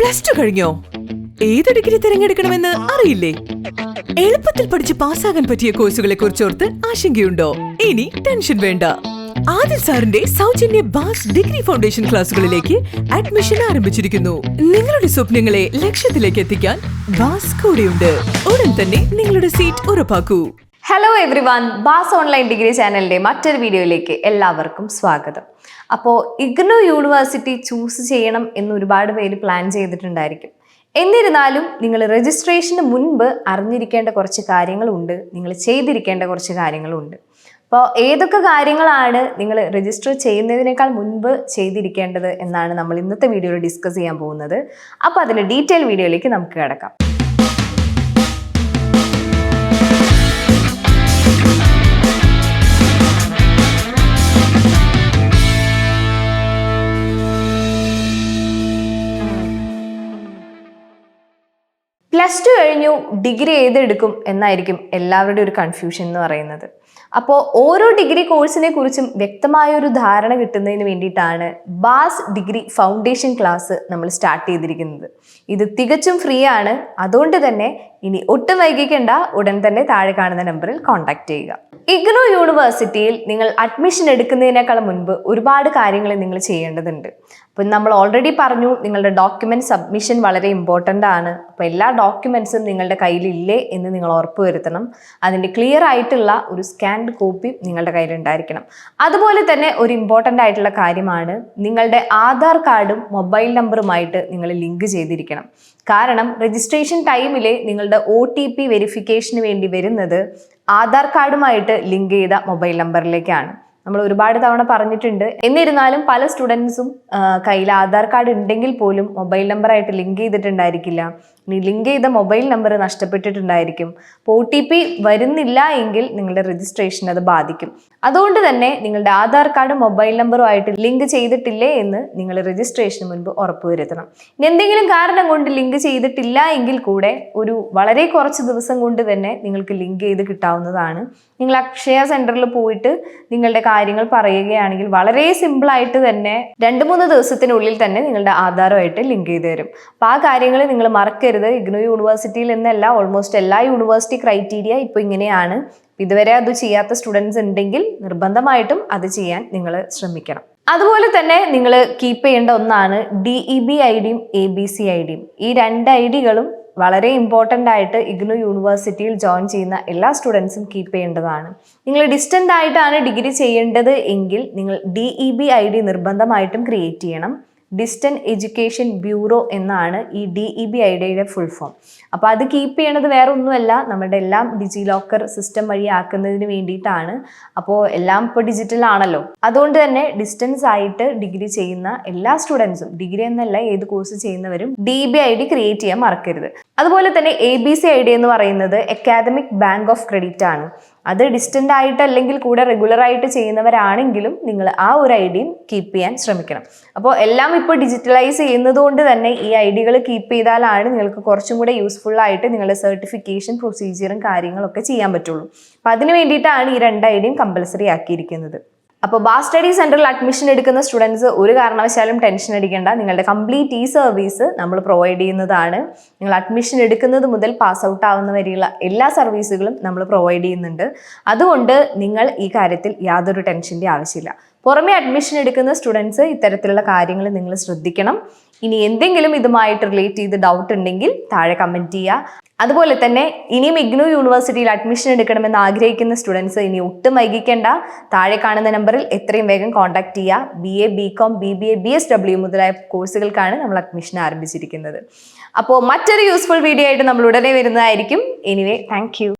Plus two കഴിഞ്ഞോ? ഏത് degree തിരഞ്ഞെടുക്കണമെന്ന് അറിയില്ലേ? എളുപ്പത്തിൽ പഠിച്ച് പാസ്സാകാൻ പറ്റിയ കോഴ്സുകളെ കുറിച്ചോർത്ത് ആശങ്കയുണ്ടോ? ഇനി ടെൻഷൻ വേണ്ട. ആദിൽ സാറിന്റെ സൗജന്യ ബാസ് ഡിഗ്രി ഫൗണ്ടേഷൻ ക്ലാസുകളിലേക്ക് അഡ്മിഷൻ ആരംഭിച്ചിരിക്കുന്നു. നിങ്ങളുടെ സ്വപ്നങ്ങളെ ലക്ഷ്യത്തിലേക്ക് എത്തിക്കാൻ ബാസ് കൂടെയുണ്ട്. ഉടൻ തന്നെ നിങ്ങളുടെ സീറ്റ് ഉറപ്പാക്കൂ. ഹലോ എവ്രി വൺ ബാസ് ഓൺലൈൻ ഡിഗ്രി ചാനലിന്റെ മറ്റൊരു വീഡിയോയിലേക്ക് എല്ലാവർക്കും സ്വാഗതം. അപ്പോൾ ഇഗ്നോ യൂണിവേഴ്സിറ്റി ചൂസ് ചെയ്യണം എന്ന് ഒരുപാട് പേര് പ്ലാൻ ചെയ്തിട്ടുണ്ടായിരിക്കും. എന്നിരുന്നാലും നിങ്ങൾ രജിസ്ട്രേഷന് മുൻപ് അറിഞ്ഞിരിക്കേണ്ട കുറച്ച് കാര്യങ്ങളുണ്ട് നിങ്ങൾ ചെയ്തിരിക്കേണ്ട കുറച്ച് കാര്യങ്ങളുണ്ട്. അപ്പോൾ ഏതൊക്കെ കാര്യങ്ങളാണ് നിങ്ങൾ രജിസ്റ്റർ ചെയ്യുന്നതിനേക്കാൾ മുൻപ് ചെയ്തിരിക്കേണ്ടത് എന്നാണ് നമ്മൾ ഇന്നത്തെ വീഡിയോയിൽ ഡിസ്കസ് ചെയ്യാൻ പോകുന്നത്. അപ്പോൾ അതിന്റെ ഡീറ്റെയിൽ വീഡിയോയിലേക്ക് നമുക്ക് കിടക്കാം. പ്ലസ് ടു കഴിഞ്ഞു ഡിഗ്രി ഏതെടുക്കും എന്നായിരിക്കും എല്ലാവരുടെയും ഒരു കൺഫ്യൂഷൻ എന്ന് പറയുന്നത്. അപ്പോൾ ഓരോ ഡിഗ്രി കോഴ്സിനെ കുറിച്ചും വ്യക്തമായ ഒരു ധാരണ കിട്ടുന്നതിന് വേണ്ടിയിട്ടാണ് ബാസ് ഡിഗ്രി ഫൗണ്ടേഷൻ ക്ലാസ് നമ്മൾ സ്റ്റാർട്ട് ചെയ്തിരിക്കുന്നത്. ഇത് തികച്ചും ഫ്രീ ആണ്. അതുകൊണ്ട് തന്നെ ഇനി ഒട്ടും വൈകിക്കേണ്ട ഉടൻ തന്നെ താഴെ കാണുന്ന നമ്പറിൽ കോൺടാക്ട് ചെയ്യുക. ഇഗ്നോ യൂണിവേഴ്സിറ്റിയിൽ നിങ്ങൾ അഡ്മിഷൻ എടുക്കുന്നതിനേക്കാൾ മുൻപ് ഒരുപാട് കാര്യങ്ങൾ നിങ്ങൾ ചെയ്യേണ്ടതുണ്ട്. അപ്പം നമ്മൾ ഓൾറെഡി പറഞ്ഞു നിങ്ങളുടെ ഡോക്യുമെന്റ് സബ്മിഷൻ വളരെ ഇമ്പോർട്ടന്റ് ആണ്. അപ്പോൾ എല്ലാ ഡോക്യുമെൻസും നിങ്ങളുടെ കയ്യിലില്ലേ എന്ന് നിങ്ങൾ ഉറപ്പുവരുത്തണം അതിന്റെ ക്ലിയർ ആയിട്ടുള്ള ഒരു സ്കാൻഡ് കോപ്പി നിങ്ങളുടെ കയ്യിലുണ്ടായിരിക്കണം. അതുപോലെ തന്നെ ഒരു ഇമ്പോർട്ടന്റ് ആയിട്ടുള്ള കാര്യമാണ് നിങ്ങളുടെ ആധാർ കാർഡും മൊബൈൽ നമ്പറുമായിട്ട് നിങ്ങൾ ലിങ്ക് ചെയ്തിരിക്കണം. കാരണം രജിസ്ട്രേഷൻ ടൈമിൽ നിങ്ങളുടെ ഒ ടി പി വെരിഫിക്കേഷന് വേണ്ടി വരുന്നത് ആധാർ കാർഡുമായിട്ട് ലിങ്ക് ചെയ്ത മൊബൈൽ നമ്പറിലേക്കാണ് നമ്മൾ ഒരുപാട് തവണ പറഞ്ഞിട്ടുണ്ട്. എന്നിരുന്നാലും പല സ്റ്റുഡൻസും കയ്യിൽ ആധാർ കാർഡ് ഉണ്ടെങ്കിൽ പോലും മൊബൈൽ നമ്പറായിട്ട് ലിങ്ക് ചെയ്തിട്ടുണ്ടായിരിക്കില്ല. ലിങ്ക് ചെയ്ത മൊബൈൽ നമ്പർ നഷ്ടപ്പെട്ടിട്ടുണ്ടായിരിക്കും. ഒ ടി പി വരുന്നില്ല എങ്കിൽ നിങ്ങളുടെ രജിസ്ട്രേഷൻ അത് ബാധിക്കും. അതുകൊണ്ട് തന്നെ നിങ്ങളുടെ ആധാർ കാർഡ് മൊബൈൽ നമ്പറുമായിട്ട് ലിങ്ക് ചെയ്തിട്ടില്ലേ എന്ന് നിങ്ങൾ രജിസ്ട്രേഷന് മുൻപ് ഉറപ്പുവരുത്തണം ഇനി എന്തെങ്കിലും കാരണം കൊണ്ട് ലിങ്ക് ചെയ്തിട്ടില്ല എങ്കിൽ കൂടെ ഒരു വളരെ കുറച്ച് ദിവസം കൊണ്ട് തന്നെ നിങ്ങൾക്ക് ലിങ്ക് ചെയ്ത് കിട്ടാവുന്നതാണ്. നിങ്ങൾ അക്ഷയ സെന്ററിൽ പോയിട്ട് നിങ്ങളുടെ കാര്യങ്ങൾ പറയുകയാണെങ്കിൽ വളരെ സിമ്പിളായിട്ട് തന്നെ രണ്ട് മൂന്ന് ദിവസത്തിനുള്ളിൽ തന്നെ നിങ്ങളുടെ ആധാരമായിട്ട് ലിങ്ക് ചെയ്ത് തരും. അപ്പോൾ ആ കാര്യങ്ങൾ നിങ്ങൾ മറക്കരുത്. ഇഗ്നോ യൂണിവേഴ്സിറ്റിയിൽ നിന്നല്ല ഓൾമോസ്റ്റ് എല്ലാ യൂണിവേഴ്സിറ്റി ക്രൈറ്റീരിയ ഇപ്പോൾ ഇങ്ങനെയാണ്. ഇതുവരെ അത് ചെയ്യാത്ത സ്റ്റുഡൻസ് ഉണ്ടെങ്കിൽ നിർബന്ധമായിട്ടും അത് ചെയ്യാൻ നിങ്ങൾ ശ്രമിക്കണം. അതുപോലെ തന്നെ നിങ്ങൾ കീപ്പ് ചെയ്യേണ്ട ഒന്നാണ് ഡി ഇ ബി ഐ ഡിയും എ ബി സി ഐ ഡിയും ഈ രണ്ട് ഐ ഡികളും വളരെ ഇമ്പോർട്ടന്റ് ആയിട്ട് ഇഗ്നു യൂണിവേഴ്സിറ്റിയിൽ ജോയിൻ ചെയ്യുന്ന എല്ലാ സ്റ്റുഡൻസും കീപ്പ് ചെയ്യേണ്ടതാണ്. നിങ്ങൾ ഡിസ്റ്റന്റ് ആയിട്ടാണ് ഡിഗ്രി ചെയ്യേണ്ടത് എങ്കിൽ നിങ്ങൾ D E B I D നിർബന്ധമായിട്ടും ക്രിയേറ്റ് ചെയ്യണം. ഡിസ്റ്റന്റ് എഡ്യൂക്കേഷൻ ബ്യൂറോ എന്നാണ് ഈ ഡി ഇ ബി ഐഡിയയുടെ ഫുൾ ഫോം അപ്പോൾ അത് കീപ്പ് ചെയ്യണത് വേറെ ഒന്നുമല്ല നമ്മുടെ എല്ലാം ഡിജി ലോക്കർ സിസ്റ്റം വഴി ആക്കുന്നതിന് വേണ്ടിയിട്ടാണ്. അപ്പോൾ എല്ലാം ഇപ്പോൾ ഡിജിറ്റൽ ആണല്ലോ. അതുകൊണ്ട് തന്നെ ഡിസ്റ്റൻസ് ആയിട്ട് ഡിഗ്രി ചെയ്യുന്ന എല്ലാ സ്റ്റുഡൻസും ഡിഗ്രി എന്നല്ല ഏത് കോഴ്സ് ചെയ്യുന്നവരും D B I D create ചെയ്യാൻ മറക്കരുത്. അതുപോലെ തന്നെ A B C I D എന്ന് പറയുന്നത് അക്കാദമിക് ബാങ്ക് ഓഫ് ക്രെഡിറ്റ് ആണ്. അത് ഡിസ്റ്റന്റ് ആയിട്ട് അല്ലെങ്കിൽ കൂടെ റെഗുലർ ആയിട്ട് ചെയ്യുന്നവരാണെങ്കിലും നിങ്ങൾ ആ ഒരു ഐ ഡിയും കീപ്പ് ചെയ്യാൻ ശ്രമിക്കണം. അപ്പോൾ എല്ലാം ഇപ്പോൾ ഡിജിറ്റലൈസ് ചെയ്യുന്നതുകൊണ്ട് തന്നെ ഈ ഐഡികൾ ഡികൾ കീപ്പ് ചെയ്താലാണ് നിങ്ങൾക്ക് കുറച്ചും കൂടെ യൂസ്ഫുൾ ആയിട്ട് നിങ്ങളുടെ സർട്ടിഫിക്കേഷൻ പ്രൊസീജിയറും കാര്യങ്ങളൊക്കെ ചെയ്യാൻ പറ്റുള്ളൂ. അപ്പോൾ അതിന് വേണ്ടിയിട്ടാണ് ഈ രണ്ട് ഐഡിയും ഡിയും കമ്പൽസറി ആക്കിയിരിക്കുന്നത്. അപ്പോൾ ബാ സ്റ്റഡി സെന്ററിൽ അഡ്മിഷൻ എടുക്കുന്ന സ്റ്റുഡൻസ് ഒരു കാരണവശാലും ടെൻഷൻ അടിക്കേണ്ട. നിങ്ങളുടെ കംപ്ലീറ്റ് ഈ സർവീസ് നമ്മൾ പ്രൊവൈഡ് ചെയ്യുന്നതാണ്. നിങ്ങൾ അഡ്മിഷൻ എടുക്കുന്നത് മുതൽ പാസ് ഔട്ട് ആവുന്ന വരെയുള്ള എല്ലാ സർവീസുകളും നമ്മൾ പ്രൊവൈഡ് ചെയ്യുന്നുണ്ട്. അതുകൊണ്ട് നിങ്ങൾ ഈ കാര്യത്തിൽ യാതൊരു ടെൻഷന്റെ ആവശ്യമില്ല. പുറമെ അഡ്മിഷൻ എടുക്കുന്ന സ്റ്റുഡൻസ് ഇത്തരത്തിലുള്ള കാര്യങ്ങൾ നിങ്ങൾ ശ്രദ്ധിക്കണം. ഇനി എന്തെങ്കിലും ഇതുമായിട്ട് റിലേറ്റ് ചെയ്ത് ഡൗട്ട് ഉണ്ടെങ്കിൽ താഴെ കമന്റ് ചെയ്യുക അതുപോലെ തന്നെ ഇനിയും ഇഗ്നു യൂണിവേഴ്സിറ്റിയിൽ അഡ്മിഷൻ എടുക്കണമെന്ന് ആഗ്രഹിക്കുന്ന സ്റ്റുഡൻസ് ഇനി ഒട്ടും വൈകിക്കേണ്ട. താഴെ കാണുന്ന നമ്പറിൽ എത്രയും വേഗം കോൺടാക്ട് ചെയ്യുക B A B com B B A B S W മുതലായ കോഴ്സുകൾക്കാണ് നമ്മൾ അഡ്മിഷൻ ആരംഭിച്ചിരിക്കുന്നത്. അപ്പോൾ മറ്റൊരു യൂസ്ഫുൾ വീഡിയോ ആയിട്ട് നമ്മൾ ഉടനെ വരുന്നതായിരിക്കും. Anyway thank